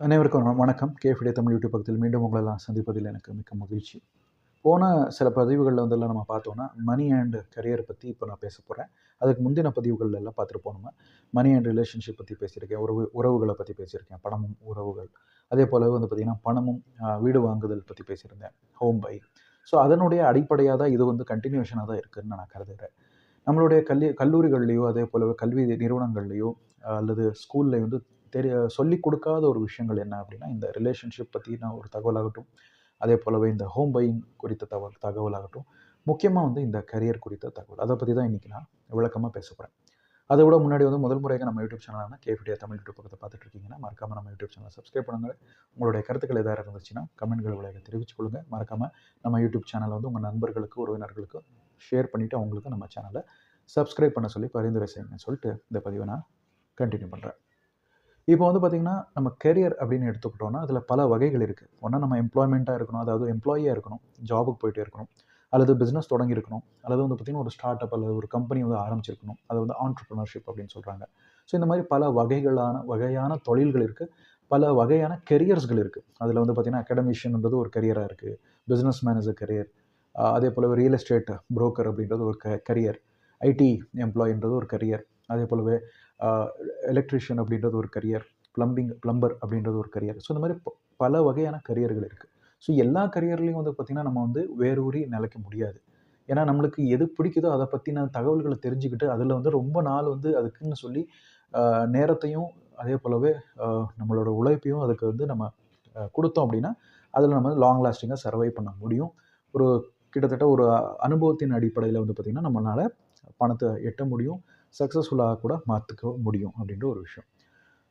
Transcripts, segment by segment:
அனைவருக்கும் வணக்கம். கேஃபிடே தமிழ் யூடியூப் பக்கத்தில் மீண்டும் உங்களெல்லாம் சந்திப்பதில் எனக்கு மிக்க மகிழ்ச்சி. போன சில பதிவுகளில் வந்தெல்லாம் நம்ம பார்த்தோன்னா மணி அண்ட் கரியர் பற்றி இப்போ நான் பேச போகிறேன் அதுக்கு முந்தின பதிவுகள் எல்லாம் பார்த்துருப்போம் நம்ம மணி அண்ட் ரிலேஷன்ஷிப் பற்றி பேசியிருக்கேன். உறவு உறவுகளை பற்றி பேசியிருக்கேன். பணமும் உறவுகள். அதே போல வந்து பார்த்திங்கன்னா பணமும் வீடு வாங்குதல் பற்றி பேசியிருந்தேன். ஹோம் பை ஸோ அதனுடைய அடிப்படையாக தான் இது வந்து கண்டினியூஷனாக தான் இருக்குதுன்னு நான் கருதுகிறேன் நம்மளுடைய கல்வி கல்லூரிகள்லையோ அதே போலவே கல்வி நிறுவனங்கள்லையோ அல்லது ஸ்கூலில் வந்து தெரிய சொல்லி கொடுக்காத ஒரு விஷயங்கள் என்ன அப்படின்னா இந்த ரிலேஷன்ஷிப் பற்றின ஒரு தகவலாகட்டும் அதே போலவே இந்த ஹோம் பையிங் குறித்த தகவல் தகவலாகட்டும் முக்கியமாக வந்து இந்த கரியர் குறித்த தகவல். அதை பற்றி தான் இன்றைக்கி நான் விளக்கமாக பேச போகிறேன் அதை விட முன்னாடி வந்து முதல் முறையாக நம்ம யூடியூப் சேனலான கேஃபிடியா தமிழ் யூடியூப் பக்கத்தை பார்த்துட்டு இருக்கீங்கன்னா மறக்காமல் நம்ம யூடியூப் சேனலை சப்ஸ்கிரைப் பண்ணுங்கள் உங்களுடைய கருத்துக்கள் எதாவது இருந்துச்சுன்னா கமெண்ட்கள் விளையாட தெரிவித்துக் கொடுங்க மறக்காமல் நம்ம யூடியூப் சேனலை வந்து உங்கள் நண்பர்களுக்கு உறவினர்களுக்கு ஷேர் பண்ணிவிட்டு அவங்களுக்கு நம்ம சேனலை சப்ஸ்கிரைப் பண்ண சொல்லி பரிந்துரை செய்யுங்கன்னு சொல்லிட்டு இந்த பதிவை நான் கண்டினியூ பண்ணுறேன் இப்போ வந்து பார்த்திங்கன்னா நம்ம கெரியர் அப்படின்னு எடுத்துக்கிட்டோம்னா அதில் பல வகைகள் இருக்குது ஒன்றா நம்ம எம்ப்ளாய்மெண்ட்டாக இருக்கணும் அதாவது எம்ப்ளாயியாக இருக்கணும் ஜாபுக்கு போயிட்டே இருக்கணும் அல்லது பிஸ்னஸ் தொடங்கியிருக்கணும் அல்லது வந்து பார்த்திங்கன்னா ஒரு ஸ்டார்ட் அப் அல்லது ஒரு கம்பெனி வந்து ஆரம்பிச்சிருக்கணும். அது வந்து ஆண்டர்ப்ரினர்ஷிப் அப்படின்னு சொல்கிறாங்க ஸோ இந்த மாதிரி பல வகைகளான வகையான தொழில்கள் இருக்குது பல வகையான கெரியர்ஸ்கள் இருக்குது அதில் வந்து பார்த்திங்கன்னா அகடமிஷியன்ன்றது ஒரு கரியராக இருக்குது பிஸ்னஸ் மேனேஜர் கரியர் அதே போல் ரியல் எஸ்டேட் புரோக்கர் அப்படின்றது ஒரு க கரியர் ஐடி எம்ப்ளாயின்றது ஒரு கரியர் அதே போலவே எலக்ட்ரிஷியன் அப்படின்றது ஒரு கரியர் ப்ளம்பிங் ப்ளம்பர் அப்படின்றது ஒரு கரியர் ஸோ இந்த மாதிரி பல வகையான கரியர்கள் இருக்குது ஸோ எல்லா கரியர்லையும் வந்து பார்த்திங்கன்னா நம்ம வந்து வேரூறி நிலைக்க முடியாது. ஏன்னா நம்மளுக்கு எது பிடிக்குதோ அதை பற்றின தகவல்களை தெரிஞ்சுக்கிட்டு அதில் வந்து ரொம்ப நாள் வந்து அதுக்குன்னு சொல்லி நேரத்தையும் அதே போலவே நம்மளோட உழைப்பையும் அதுக்கு வந்து நம்ம கொடுத்தோம் அப்படின்னா அதில் நம்ம லாங் லாஸ்டிங்காக சர்வை பண்ண முடியும். ஒரு கிட்டத்தட்ட ஒரு அனுபவத்தின் அடிப்படையில் வந்து பார்த்திங்கன்னா நம்மளால் பணத்தை எட்ட முடியும். சக்ஸஸ்ஃபுல்லாக கூட மாற்றிக்க முடியும் அப்படின்ற ஒரு விஷயம்.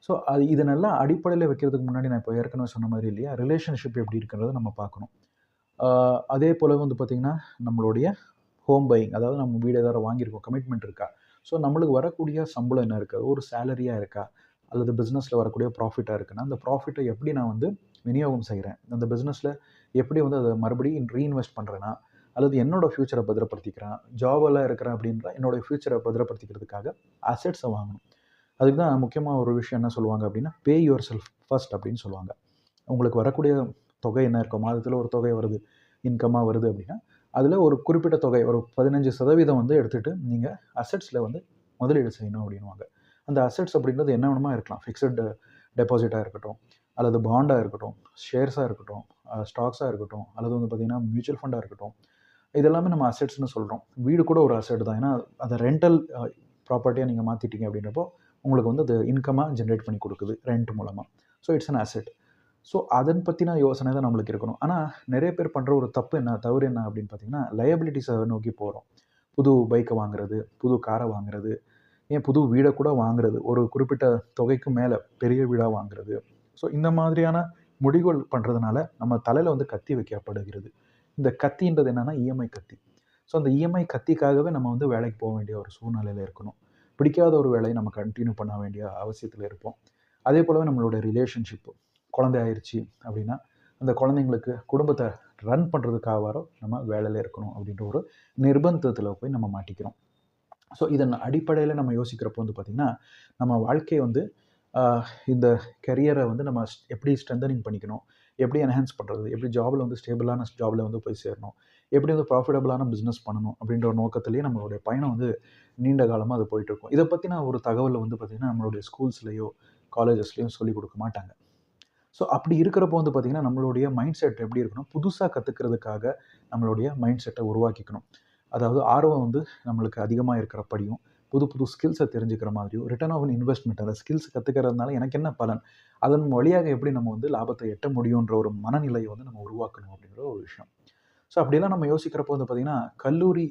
ஸோ அது இதனெல்லாம் அடிப்படையில் வைக்கிறதுக்கு முன்னாடி நான் இப்போ ஏற்கனவே சொன்ன மாதிரி இல்லையா? ரிலேஷன்ஷிப் எப்படி இருக்கிறத நம்ம பார்க்கணும். அதே போல் வந்து பார்த்திங்கன்னா நம்மளுடைய ஹோம் பையிங் அதாவது நம்ம வீடு ஏதாவது வாங்கியிருக்கோம் கமிட்மெண்ட் இருக்கா? ஸோ நம்மளுக்கு வரக்கூடிய சம்பளம் என்ன இருக்கா? ஒரு சேலரியாக இருக்கா? அல்லது பிஸ்னஸில் வரக்கூடிய ப்ராஃபிட்டாக இருக்குன்னா அந்த ப்ராஃபிட்டை எப்படி நான் வந்து விநியோகம் செய்கிறேன் அந்த பிஸ்னஸில் எப்படி வந்து அதை மறுபடியும் ரீஇன்வெஸ்ட் பண்ணுறேன்னா அல்லது என்னோட ஃப்யூச்சரை பத்திரப்படுத்திக்கிறேன் ஜாபெல்லாம் இருக்கிறேன் அப்படின்ற என்னோட ஃப்யூச்சரை பத்திரப்படுத்திக்கிறதுக்காக அசெட்ஸை வாங்கணும். அதுக்கு தான் முக்கியமாக ஒரு விஷயம் என்ன சொல்லுவாங்க அப்படின்னா பே யுவர் செல்ஃப் ஃபர்ஸ்ட் அப்படின்னு சொல்லுவாங்க. உங்களுக்கு வரக்கூடிய தொகை என்ன இருக்கும் மாதத்தில் ஒரு தொகை வருது இன்கமாக வருது அப்படின்னா அதில் ஒரு குறிப்பிட்ட தொகை ஒரு பதினஞ்சு சதவீதம் வந்து எடுத்துகிட்டு நீங்கள் அசெட்ஸில் வந்து முதலீடு செய்யணும் அப்படின்வாங்க அந்த அசெட்ஸ் அப்படின்றது என்ன வேணுமா இருக்கலாம். ஃபிக்ஸட் டெபாசிட்டாக இருக்கட்டும் அல்லது பாண்டாக இருக்கட்டும் ஷேர்ஸாக இருக்கட்டும் ஸ்டாக்ஸாக இருக்கட்டும் அல்லது வந்து பார்த்திங்கன்னா மியூச்சுவல் ஃபண்டாக இருக்கட்டும் இதெல்லாமே நம்ம அசெட்ஸ்னு சொல்கிறோம் வீடு கூட ஒரு அசெட் தான். ஏன்னா அதை ரெண்டல் ப்ராப்பர்ட்டியாக நீங்கள் மாற்றிட்டீங்க அப்படின்றப்போ உங்களுக்கு வந்து அது இன்கமாக ஜென்ரேட் பண்ணி கொடுக்குது ரெண்ட் மூலமாக so it's an asset so அதன் பற்றின யோசனை தான் நம்மளுக்கு இருக்கணும். ஆனால் நிறைய பேர் பண்ணுற ஒரு தப்பு என்ன தவறு என்ன அப்படின்னு பார்த்தீங்கன்னா லயபிலிட்டிஸை நோக்கி போகிறோம் புது பைக்கை வாங்குறது புது காரை வாங்குறது ஏன் புது வீடை கூட வாங்குறது ஒரு குறிப்பிட்ட தொகைக்கு மேலே பெரிய வீடாக வாங்குறது. ஸோ இந்த மாதிரியான முடிவுகள் பண்ணுறதுனால நம்ம தலையில் வந்து கத்தி வைக்கப்படுகிறது. இந்த கத்தின்றது என்னென்னா இஎம்ஐ கத்தி. ஸோ அந்த இஎம்ஐ கத்திக்காகவே நம்ம வந்து வேலைக்கு போக வேண்டிய ஒரு சூழ்நிலையில் இருக்கணும். பிடிக்காத ஒரு வேலையை நம்ம கண்டினியூ பண்ண வேண்டிய அவசியத்தில் இருப்போம். அதே போலவே நம்மளோட ரிலேஷன்ஷிப்பு குழந்தை ஆயிடுச்சு அப்படின்னா அந்த குழந்தைங்களுக்கு குடும்பத்தை ரன் பண்ணுறதுக்காக நம்ம வேலையில் இருக்கணும் அப்படின்ற ஒரு நிர்பந்தத்தில் போய் நம்ம மாட்டிக்கிறோம். ஸோ இதன் அடிப்படையில் நம்ம யோசிக்கிறப்போ வந்து பார்த்திங்கன்னா நம்ம வாழ்க்கையை வந்து இந்த கெரியரை வந்து நம்ம ஸ்- எப்படி ஸ்ட்ரென்தனிங் பண்ணிக்கணும்? எப்படி என்ஹான்ஸ் பண்ணுறது எப்படி ஜாபில் வந்து ஸ்டேபிளான ஜாபில் வந்து போய் சேரணும்? எப்படி வந்து ப்ராஃபிட்டபுளான பிஸ்னஸ் பண்ணணும்? அப்படின்ற ஒரு நோக்கத்திலேயே நம்மளுடைய பயணம் வந்து நீண்ட காலமாக அது போயிட்டுருக்கும். இதை பற்றி நான் ஒரு தகவலை வந்து பார்த்திங்கன்னா நம்மளுடைய ஸ்கூல்ஸ்லேயோ காலேஜஸ்லேயும் சொல்லிக் கொடுக்க மாட்டாங்க. ஸோ அப்படி இருக்கிறப்போ வந்து பார்த்திங்கன்னா நம்மளுடைய மைண்ட் செட் எப்படி இருக்கணும்? புதுசாக கற்றுக்கிறதுக்காக நம்மளுடைய மைண்ட் செட்டை உருவாக்கிக்கணும். அதாவது ஆர்வம் வந்து நம்மளுக்கு அதிகமாக இருக்கிறப்படியும் புது புது ஸ்கில்ஸை தெரிஞ்சுக்கிற மாதிரியும் ரிட்டர்ன் ஆஃப் இன்வெஸ்ட்மெண்ட் அந்த ஸ்கில்ஸ் கற்றுக்கிறதுனால எனக்கு என்ன பலன் அதன் வழியாக எப்படி நம்ம வந்து லாபத்தை எட்ட முடியுன்ற ஒரு மனநிலையை வந்து நம்ம உருவாக்கணும் அப்படிங்கிற ஒரு விஷயம். ஸோ அப்படிலாம் நம்ம யோசிக்கிறப்போ வந்து பார்த்திங்கன்னா கல்லூரி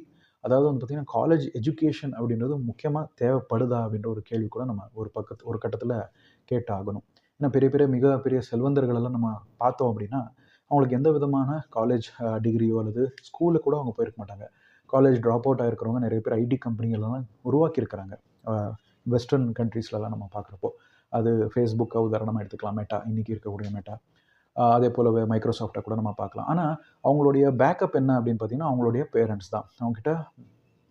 அதாவது வந்து பார்த்திங்கன்னா காலேஜ் எஜுகேஷன் அப்படின்றது முக்கியமாக தேவைப்படுதா அப்படின்ற ஒரு கேள்வி கூட நம்ம ஒரு பக்கத்து ஒரு கட்டத்தில் கேட்டாகணும். ஏன்னா பெரிய பெரிய மிக பெரிய செல்வந்தர்கள் எல்லாம் நம்ம பார்த்தோம் அப்படின்னா அவங்களுக்கு எந்த விதமான காலேஜ் டிகிரியோ அல்லது ஸ்கூலில் கூட அவங்க போயிருக்க மாட்டாங்க. காலேஜ் ட்ராப் அவுட் ஆகிருக்கிறவங்க நிறைய பேர் ஐடி கம்பெனிகள்லாம் உருவாக்கியிருக்கிறாங்க. வெஸ்டர்ன் கண்ட்ரீஸ்லலாம் நம்ம பார்க்குறப்போ. அது ஃபேஸ்புக்கை உதாரணமாக எடுத்துக்கலாம். மேட்டா இன்றைக்கி இருக்கக்கூடிய மேட்டா அதே போலவே மைக்ரோசாஃப்ட்டை கூட நம்ம பார்க்கலாம். ஆனால் அவங்களுடைய பேக்கப் என்ன அப்படின்னு பார்த்தீங்கன்னா அவங்களுடைய பேரண்ட்ஸ் தான். அவங்ககிட்ட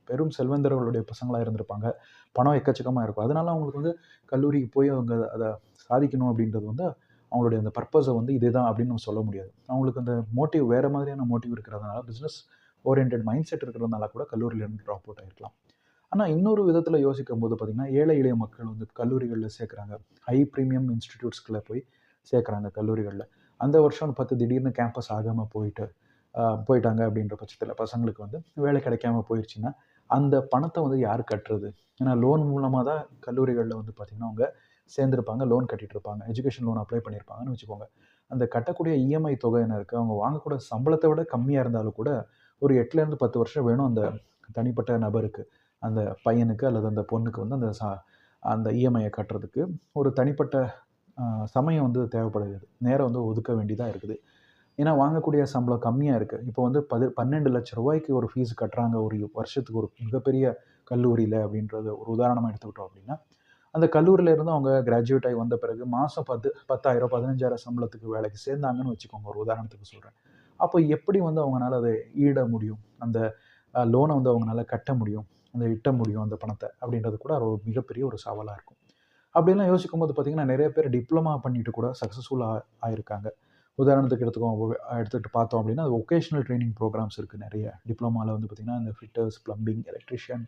பெரும் செல்வந்தர்களுடைய பசங்களாக இருந்திருப்பாங்க. பணம் எக்கச்சக்கமாக இருக்கும். அதனால அவங்களுக்கு வந்து கல்லூரிக்கு போய் அவங்க அதை சாதிக்கணும் அப்படின்றது வந்து அவங்களுடைய அந்த பர்பஸை வந்து இதுதான் அப்படின்னு சொல்ல முடியாது. அவங்களுக்கு அந்த மோட்டிவ் வேறு மாதிரியான மோட்டிவ் இருக்கிறதுனால பிஸ்னஸ் ஓரியன்ட் மைண்ட் செட் இருக்கிறதுனால கூட கல்லூரியிலேருந்து ட்ராப் அவுட் ஆகிருக்கலாம் ஆனால் இன்னொரு விதத்தில் யோசிக்கும் போது பார்த்திங்கன்னா ஏழை எளிய மக்கள் வந்து கல்லூரிகளில் சேர்க்குறாங்க. ஹை ப்ரீமியம் இன்ஸ்டிடியூட்ஸ்குள்ளே போய் சேர்க்குறாங்க கல்லூரிகளில். அந்த வருஷம் பார்த்து திடீர்னு கேம்பஸ் ஆகாமல் போயிட்டு போயிட்டாங்க அப்படின்ற பட்சத்தில் பசங்களுக்கு வந்து வேலை கிடைக்காம போயிடுச்சுன்னா அந்த பணத்தை வந்து யார் கட்டுறது? ஏன்னா லோன் மூலமாக தான் கல்லூரிகளில் வந்து பார்த்திங்கன்னா அவங்க சேர்ந்துருப்பாங்க லோன் கட்டிகிட்டு இருப்பாங்க எஜுகேஷன் லோன் அப்ளை பண்ணியிருப்பாங்கன்னு வச்சுக்கோங்க. அந்த கட்டக்கூடிய இஎம்ஐ தொகை என்ன இருக்குது அவங்க வாங்கக்கூடிய சம்பளத்தை விட கம்மியாக இருந்தாலும் கூட ஒரு எட்டுலேருந்து பத்து வருஷம் வேணும் அந்த தனிப்பட்ட நபருக்கு அந்த பையனுக்கு அல்லது அந்த பொண்ணுக்கு வந்து அந்த சா அந்த இஎம்ஐயை கட்டுறதுக்கு ஒரு தனிப்பட்ட சமயம் வந்து தேவைப்படுகிறது. நேரம் வந்து ஒதுக்க வேண்டியதாக இருக்குது. ஏன்னா வாங்கக்கூடிய சம்பளம் கம்மியாக இருக்குது இப்போ வந்து பதி பன்னெண்டு லட்ச ரூபாய்க்கு ஒரு ஃபீஸ் கட்டுறாங்க ஒரு வருஷத்துக்கு ஒரு மிகப்பெரிய கல்லூரியில் அப்படின்றது ஒரு உதாரணமாக எடுத்துக்கிட்டோம் அப்படின்னா அந்த கல்லூரியிலேருந்து அவங்க கிராஜுவேட் ஆகி வந்த பிறகு மாதம் பத்து பத்தாயிரம் பதினஞ்சாயிரம் சம்பளத்துக்கு வேலைக்கு சேர்ந்தாங்கன்னு வச்சுக்கோங்க. ஒரு உதாரணத்துக்கு சொல்கிறேன் அப்போ எப்படி வந்து அவங்களால அதை ஈட முடியும்? அந்த லோனை வந்து அவங்களால கட்ட முடியும்? அந்த இட்ட முடியும் அந்த பணத்தை அப்படின்றது கூட ஒரு மிகப்பெரிய ஒரு சவாலாக இருக்கும். அப்படிலாம் யோசிக்கும் போது பார்த்தீங்கன்னா நிறைய பேர் டிப்ளமா பண்ணிட்டு கூட சக்ஸஸ்ஃபுல்லாக ஆயிருக்காங்க. உதாரணத்துக்கு எடுத்துக்கோ எடுத்துகிட்டு பார்த்தோம் அப்படின்னா அது ஒகேஷனல் ட்ரைனிங் ப்ரோக்ராம்ஸ் இருக்குது நிறைய. டிப்ளமாவில் வந்து பார்த்திங்கன்னா இந்த ஃபிட்டர்ஸ் ப்ளம்பிங் எலக்ட்ரிஷியன்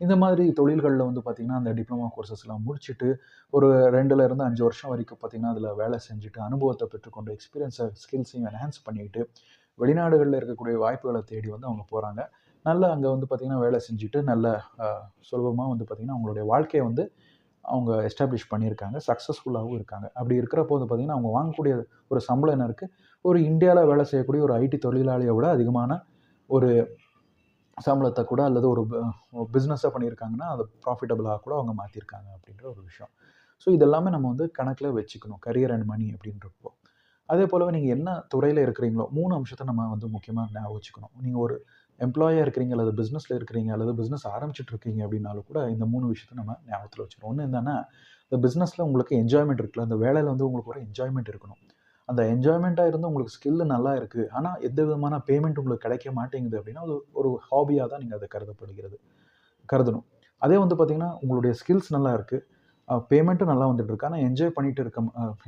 இந்த மாதிரி தொழில்களில் வந்து பார்த்திங்கன்னா அந்த டிப்ளமா கோர்சஸ்லாம் முடிச்சுட்டு ஒரு ரெண்டுலேருந்து அஞ்சு வருஷம் வரைக்கும் பார்த்திங்கன்னா அதில் வேலை செஞ்சுட்டு அனுபவத்தை பெற்றுக்கொண்டு எக்ஸ்பீரியன்ஸை ஸ்கில்ஸையும் என்ஹான்ஸ் பண்ணிக்கிட்டு வெளிநாடுகளில் இருக்கக்கூடிய வாய்ப்புகளை தேடி வந்து அவங்க போகிறாங்க நல்ல அங்கே வந்து பார்த்திங்கன்னா வேலை செஞ்சுட்டு நல்ல சுலபமாக வந்து பார்த்திங்கன்னா அவங்களுடைய வாழ்க்கையை வந்து அவங்க எஸ்டாப்ளிஷ் பண்ணியிருக்காங்க. சக்ஸஸ்ஃபுல்லாகவும் இருக்காங்க. அப்படி இருக்கிறப்போ வந்து பார்த்திங்கன்னா அவங்க வாங்கக்கூடிய ஒரு சம்பளம் என்ன இருக்குது ஒரு இந்தியாவில் வேலை செய்யக்கூடிய ஒரு ஐடி தொழிலாளியை விட அதிகமான ஒரு சம்பளத்தை கூட அல்லது ஒரு பிஸ்னஸாக பண்ணியிருக்காங்கன்னா அது ப்ராஃபிட்டபுளாக கூட அவங்க மாற்றிருக்காங்க அப்படின்ற ஒரு விஷயம். ஸோ இதெல்லாமே நம்ம வந்து கணக்கில் வச்சுக்கணும். கரியர் அண்ட் மணி அப்படின்றப்போ. அதே போலவே நீங்கள் என்ன துறையில் இருக்கிறீங்களோ மூணு அம்சத்தை நம்ம வந்து முக்கியமாக ஞாபகம் வச்சுக்கணும். நீங்கள் ஒரு எம்ப்ளாயாக இருக்கிறீங்க அல்லது பிஸ்னஸில் இருக்கிறீங்க அல்லது பிஸ்னஸ் ஆரம்பிச்சுட்டு இருக்கீங்க அப்படின்னாலும் கூட இந்த மூணு விஷயத்தை நம்ம ஞாபகத்தில் வச்சுக்கணும். ஒன்று என்னன்னா இந்த பிஸ்னஸில் உங்களுக்கு என்ஜாய்மெண்ட் இருக்குல்ல அந்த வேலையில் வந்து உங்களுக்கு ஒரு என்ஜாய்மெண்ட் இருக்கணும். அந்த என்ஜாய்மெண்ட்டாக இருந்து உங்களுக்கு ஸ்கில் நல்லா இருக்குது ஆனால் எந்த விதமான பேமெண்ட் உங்களுக்கு கிடைக்க மாட்டேங்குது அப்படின்னா அது ஒரு ஹாபியாக தான் நீங்கள் அதை கருதப்படுகிறது. கருதணும். அதே வந்து பார்த்திங்கன்னா உங்களுடைய ஸ்கில்ஸ் நல்லா இருக்குது பேமெண்ட்டும் நல்லா வந்துட்டு இருக்கு. ஆனால் என்ஜாய் பண்ணிட்டு இருக்க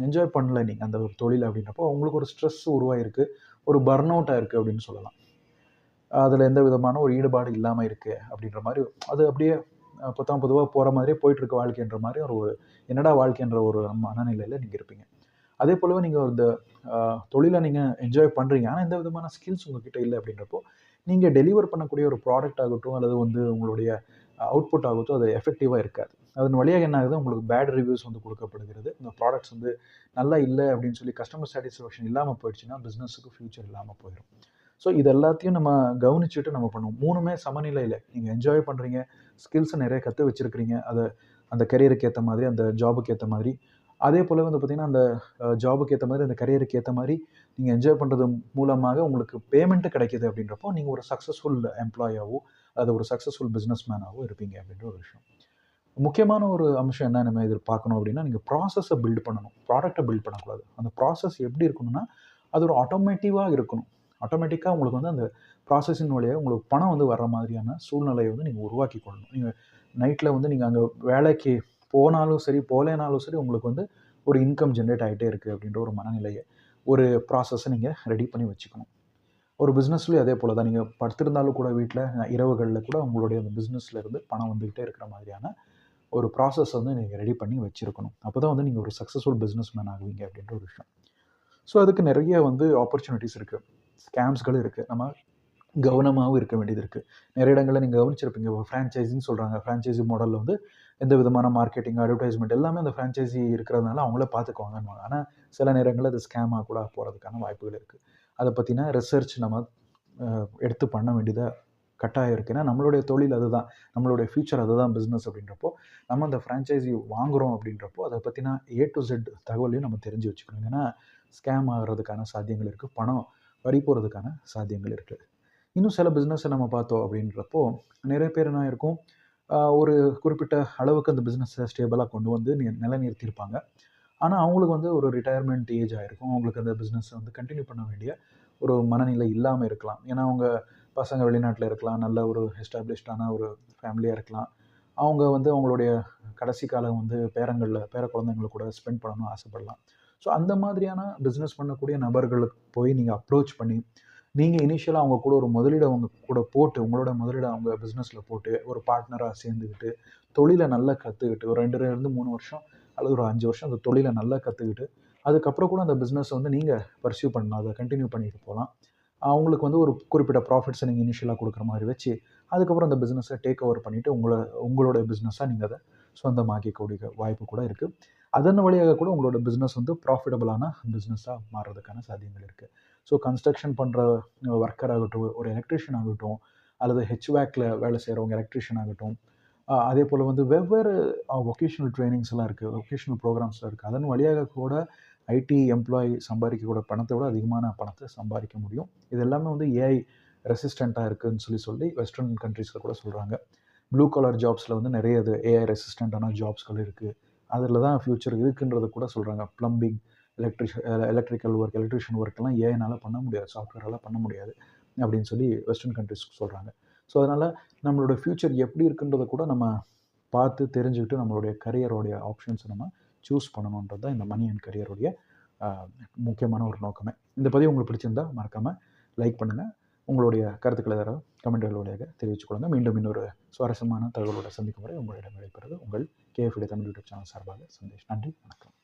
என்ஜாய் பண்ணல நீங்கள் அந்த ஒரு தொழில் அப்படின்றப்போ உங்களுக்கு ஒரு ஸ்ட்ரெஸ் உருவாயிருக்கு. ஒரு பர்ன் அவுட் ஆயிருக்கு அப்படின்னு சொல்லலாம். அதில் எந்த விதமான ஒரு ஈடுபாடு இல்லாமல் இருக்குது அப்படின்ற மாதிரி அது அப்படியே பொத்தாம் பொதுவாக போகிற மாதிரியே போயிட்டுருக்க வாழ்க்கைன்ற மாதிரி ஒரு என்னடா வாழ்க்கைன்ற ஒரு மனநிலையில் நீங்கள் இருப்பீங்க. அதே போலவே நீங்கள் இந்த தொழிலை நீங்கள் என்ஜாய் பண்ணுறீங்க ஆனால் எந்த விதமான ஸ்கில்ஸ் உங்ககிட்ட இல்லை அப்படின்றப்போ நீங்கள் டெலிவர் பண்ணக்கூடிய ஒரு ப்ராடக்ட் ஆகட்டும் அல்லது வந்து உங்களுடைய அவுட்புட் ஆகட்டும் அது எஃபெக்டிவாக இருக்காது. அதன் வழியாக என்ன ஆகுது? உங்களுக்கு பேட் ரிவ்யூஸ் வந்து கொடுக்கப்படுகிறது. இந்த ப்ராடக்ட்ஸ் வந்து நல்லா இல்லை அப்படின்னு சொல்லி கஸ்டமர் சாட்டிஸ்ஃபேக்ஷன் இல்லாமல் போயிடுச்சுன்னா பிஸ்னஸுக்கு ஃப்யூச்சர் இல்லாமல் போயிடும் ஸோ இது எல்லாத்தையும் நம்ம கவனிச்சுட்டு நம்ம பண்ணுவோம் மூணுமே சமநிலையில். நீங்கள் என்ஜாய் பண்ணுறீங்க ஸ்கில்ஸை நிறைய கற்று வச்சுருக்கிறீங்க. அதை அந்த கரியருக்கு ஏற்ற மாதிரி அந்த ஜாபுக்கு ஏற்ற மாதிரி அதே போல் வந்து பார்த்திங்கன்னா அந்த ஜாபுக்கு ஏற்ற மாதிரி அந்த கரியருக்கு ஏற்ற மாதிரி நீங்கள் என்ஜாய் பண்ணுறது மூலமாக உங்களுக்கு பேமெண்ட்டு கிடைக்கிது அப்படின்றப்போ நீங்கள் ஒரு சக்ஸஸ்ஃபுல் எம்ப்ளாயாவோ அது ஒரு சக்ஸஸ்ஃபுல் பிஸ்னஸ் மேனாகவோ இருப்பீங்க அப்படின்ற ஒரு விஷயம். முக்கியமான ஒரு அம்சம் என்ன நம்ம இதில் பார்க்கணும் அப்படின்னா நீங்கள் ப்ராசஸை பில்ட் பண்ணணும். ப்ராடக்ட்டை பில்ட் பண்ணக்கூடாது. அந்த ப்ராசஸ் எப்படி இருக்கணும்னா அது ஒரு ஆட்டோமேட்டிவாக இருக்கணும். ஆட்டோமேட்டிக்காக உங்களுக்கு வந்து அந்த ப்ராசஸின் வழியாக உங்களுக்கு பணம் வந்து வர்ற மாதிரியான சூழ்நிலையை வந்து நீங்கள் உருவாக்கி கொள்ளணும். நீங்கள் நைட்டில் வந்து நீங்கள் அங்கே வேலைக்கு போனாலும் சரி போகலேனாலும் சரி உங்களுக்கு வந்து ஒரு இன்கம் ஜென்ரேட் ஆகிட்டே இருக்குது அப்படின்ற ஒரு மனநிலையை ஒரு ப்ராசஸை நீங்கள் ரெடி பண்ணி வச்சுக்கணும். ஒரு பிஸ்னஸ்லேயும் அதே போல் தான். நீங்கள் படுத்திருந்தாலும் கூட வீட்டில் இரவுகளில் கூட உங்களுடைய அந்த பிஸ்னஸ்லேருந்து பணம் வந்துக்கிட்டே இருக்கிற மாதிரியான ஒரு ப்ராசஸ் வந்து நீங்கள் ரெடி பண்ணி வச்சுருக்கணும். அப்போ தான் வந்து நீங்கள் ஒரு சக்ஸஸ்ஃபுல் பிஸ்னஸ் மேன் ஆகுவீங்க அப்படின்ற ஒரு விஷயம். ஸோ அதுக்கு நிறைய வந்து ஆப்பர்ச்சுனிட்டிஸ் இருக்குது ஸ்கேம்ஸ்களும் இருக்குது நம்ம கவனமாகவும் இருக்க வேண்டியது இருக்குது நிறைய இடங்களில் நீங்கள் கவனிச்சிருப்பீங்க. ஃப்ரான்ச்சைஸின்னு சொல்கிறாங்க ஃப்ரான்ச்சைஸி மாடலில் வந்து எந்த விதமான மார்க்கெட்டிங் அட்வர்டைஸ்மெண்ட் எல்லாமே அந்த ஃப்ரான்ச்சைசி இருக்கிறதுனால அவங்களே பார்த்துக்குவாங்கன்னு ஆனால் சில நேரங்களில் அது ஸ்கேமாக கூட போகிறதுக்கான வாய்ப்புகள் இருக்குது அதை பற்றின ரிசர்ச் நம்ம எடுத்து பண்ண வேண்டியதாக கட்டாயம் இருக்குது ஏன்னா நம்மளுடைய தொழில் அதுதான். நம்மளுடைய ஃபியூச்சர் அதுதான் பிஸ்னஸ் அப்படின்றப்போ நம்ம அந்த ஃப்ரான்ச்சைசி வாங்குகிறோம் அப்படின்றப்போ அதை பற்றின ஏ டு ஜெட் தகவலையும் நம்ம தெரிஞ்சு வச்சுக்கணும். ஏன்னா ஸ்கேம் ஆகிறதுக்கான சாத்தியங்கள் இருக்குது பணம் வரி போகிறதுக்கான சாத்தியங்கள் இருக்குது இன்னும் சில பிஸ்னஸை நம்ம பார்த்தோம் அப்படின்றப்போ நிறைய பேர் என்ன இருக்கும் ஒரு குறிப்பிட்ட அளவுக்கு அந்த பிஸ்னஸை ஸ்டேபிளாக கொண்டு வந்து நிலைநிறுத்தியிருப்பாங்க. ஆனால் அவங்களுக்கு வந்து ஒரு ரிட்டையர்மெண்ட் ஏஜ் ஆகிருக்கும் அவங்களுக்கு அந்த பிஸ்னஸை வந்து கண்டினியூ பண்ண வேண்டிய ஒரு மனநிலை இல்லாமல் இருக்கலாம். ஏன்னா அவங்க பசங்க வெளிநாட்டில் இருக்கலாம். நல்ல ஒரு எஸ்டாப்ளிஷ்டான ஒரு ஃபேமிலியாக இருக்கலாம். அவங்க வந்து அவங்களுடைய கடைசி காலம் வந்து பேரங்களில் பேர குழந்தைங்கள கூட ஸ்பெண்ட் பண்ணணும்னு ஆசைப்படலாம். ஸோ அந்த மாதிரியான பிஸ்னஸ் பண்ணக்கூடிய நபர்களுக்கு போய் நீங்கள் அப்ரோச் பண்ணி நீங்கள் இனிஷியலாக அவங்க கூட ஒரு முதலீடு அவங்க கூட போட்டு உங்களோட முதலீடு அவங்க பிஸ்னஸில் போட்டு ஒரு பார்ட்னராக சேர்ந்துக்கிட்டு தொழிலை நல்லா கற்றுக்கிட்டு ஒரு ரெண்டுலேருந்து மூணு வருஷம் அல்லது ஒரு அஞ்சு வருஷம் அந்த தொழிலை நல்லா கற்றுக்கிட்டு அதுக்கப்புறம் கூட அந்த பிஸ்னஸ் வந்து நீங்கள் பர்சியூ பண்ணலாம். அதை கண்டினியூ பண்ணிட்டு போகலாம். அவங்களுக்கு வந்து ஒரு குறிப்பிட்ட ப்ராஃபிட்ஸை நீங்கள் இனிஷியலாக கொடுக்குற மாதிரி வச்சு அதுக்கப்புறம் அந்த பிஸ்னஸை டேக் ஓவர் பண்ணிவிட்டு உங்களை உங்களோட பிஸ்னஸாக நீங்கள் அதை சொந்தமாக்கிக்கூடிய வாய்ப்பு கூட இருக்குது அதன் வழியாக கூட உங்களோட பிஸ்னஸ் வந்து ப்ராஃபிட்டபுளான பிஸ்னஸாக மாறுறதுக்கான சாத்தியங்கள் இருக்குது ஸோ கன்ஸ்ட்ரக்ஷன் பண்ணுற ஒர்க்கர் ஆகட்டும் ஒரு எலக்ட்ரிஷியன் ஆகட்டும் அல்லது ஹெச்வேக்கில் வேலை செய்கிறவங்க எலக்ட்ரிஷியன் ஆகட்டும் அதே போல் வந்து வெவ்வேறு ஒகேஷனல் ட்ரைனிங்ஸ் எல்லாம் இருக்குது ஒகேஷனல் ப்ரோக்ராம்ஸ்லாம் இருக்குது அதன் வழியாக கூட ஐடி எம்ப்ளாயி சம்பாதிக்கக்கூட பணத்தை விட அதிகமான பணத்தை சம்பாதிக்க முடியும். இது எல்லாமே வந்து ஏஐ ரெசிஸ்டண்ட்டாக இருக்குதுன்னு சொல்லி சொல்லி வெஸ்டர்ன் கண்ட்ரீஸில் கூட சொல்கிறாங்க ப்ளூ கலர் ஜாப்ஸில் வந்து நிறைய இது ஏஐ ரெசிஸ்டண்ட்டான ஜாப்ஸ்கள் இருக்குது அதில் தான் ஃப்யூச்சர் இருக்குன்றதை கூட சொல்கிறாங்க ப்ளம்பிங் எலக்ட்ரிஷ் எலக்ட்ரிக்கல் ஒர்க் எலக்ட்ரிஷியன் ஒர்க்கெல்லாம் ஏஐனால் பண்ண முடியாது. சாஃப்ட்வேரால் பண்ண முடியாது அப்படின்னு சொல்லி வெஸ்டர்ன் கண்ட்ரிஸ் சொல்கிறாங்க ஸோ அதனால் நம்மளோட ஃப்யூச்சர் எப்படி இருக்குன்றதை கூட நம்ம பார்த்து தெரிஞ்சுக்கிட்டு நம்மளுடைய கரியரோடைய ஆப்ஷன்ஸை நம்ம சூஸ் பண்ணணுன்றது தான் இந்த மணி அண்ட் கரியருடைய முக்கியமான ஒரு நோக்கமே. இந்த பதிவு உங்களுக்கு பிடிச்சிருந்தா மறக்காமல் லைக் பண்ணுங்கள் உங்களுடைய கருத்துக்களை தர கமெண்ட்கள் வழியாக தெரிவித்துக் கொள்ளுங்கள் மீண்டும் இன்னொரு சுவாரஸ்யமான தகவலோட சந்திக்கும் வரை உங்களிடம் விடைபெறுவது உங்கள் கேஎஃப்டி தமிழ் யூடியூப் சேனல் சார்பாக சந்தேஷ். நன்றி வணக்கம்.